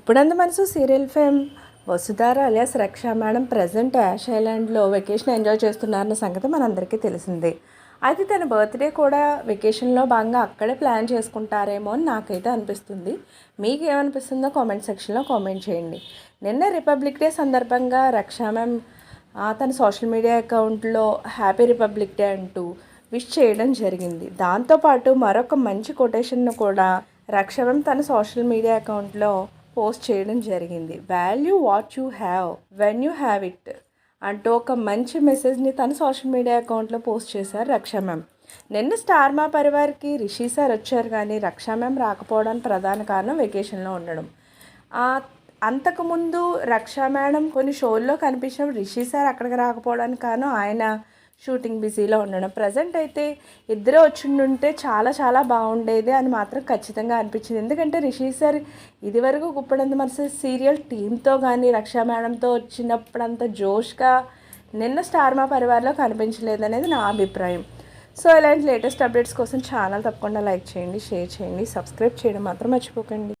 గుప్పుడంత మనసు serial fame. Vasudhara alias Raksha madam present Ash ఐలాండ్లో vacation enjoy చేస్తున్నారన్న సంగతి మనందరికీ తెలిసిందే. అయితే తన బర్త్డే కూడా వెకేషన్లో భాగంగా అక్కడే ప్లాన్ చేసుకుంటారేమో అని నాకైతే అనిపిస్తుంది. మీకు ఏమనిపిస్తుందో కామెంట్ సెక్షన్లో కామెంట్ చేయండి. నిన్న రిపబ్లిక్ డే సందర్భంగా రక్షా మ్యామ్ తన సోషల్ మీడియా అకౌంట్లో హ్యాపీ రిపబ్లిక్ డే అంటూ విష్ చేయడం జరిగింది. దాంతోపాటు మరొక మంచి కొటేషన్ను కూడా రక్షవం తన సోషల్ మీడియా అకౌంట్లో పోస్ట్ చేయడం జరిగింది. Value what you have when you have it అంటూ ఒక మంచి మెసేజ్ని తన సోషల్ మీడియా అకౌంట్లో పోస్ట్ చేశారు రక్షా మ్యామ్. నిన్న స్టార్ మా పరివార్కి రిషి సార్ వచ్చారు కానీ రక్షా మ్యామ్ రాకపోవడానికి ప్రధాన కారణం వెకేషన్లో ఉండడం. అంతకుముందు రక్షా మేడం కొన్ని షోల్లో కనిపించినప్పుడు రిషి సార్ అక్కడికి రాకపోవడానికి కారణం ఆయన షూటింగ్ బిజీలో ఉండడం. ప్రజెంట్ అయితే ఇద్దరే వచ్చిండుంటే చాలా చాలా బాగుండేది అని మాత్రం ఖచ్చితంగా అనిపించింది. ఎందుకంటే రిషి సార్ ఇదివరకు గుప్పడంత మనసు సీరియల్ టీంతో కానీ రక్షా మేడంతో వచ్చినప్పుడు అంత జోష్గా నిన్న స్టార్ మా పరివార్లో కనిపించలేదు అనేది నా అభిప్రాయం. సో ఇలాంటి లేటెస్ట్ అప్డేట్స్ కోసం ఛానల్ తప్పకుండా లైక్ చేయండి షేర్ చేయండి సబ్స్క్రైబ్ చేయడం మాత్రం మర్చిపోకండి.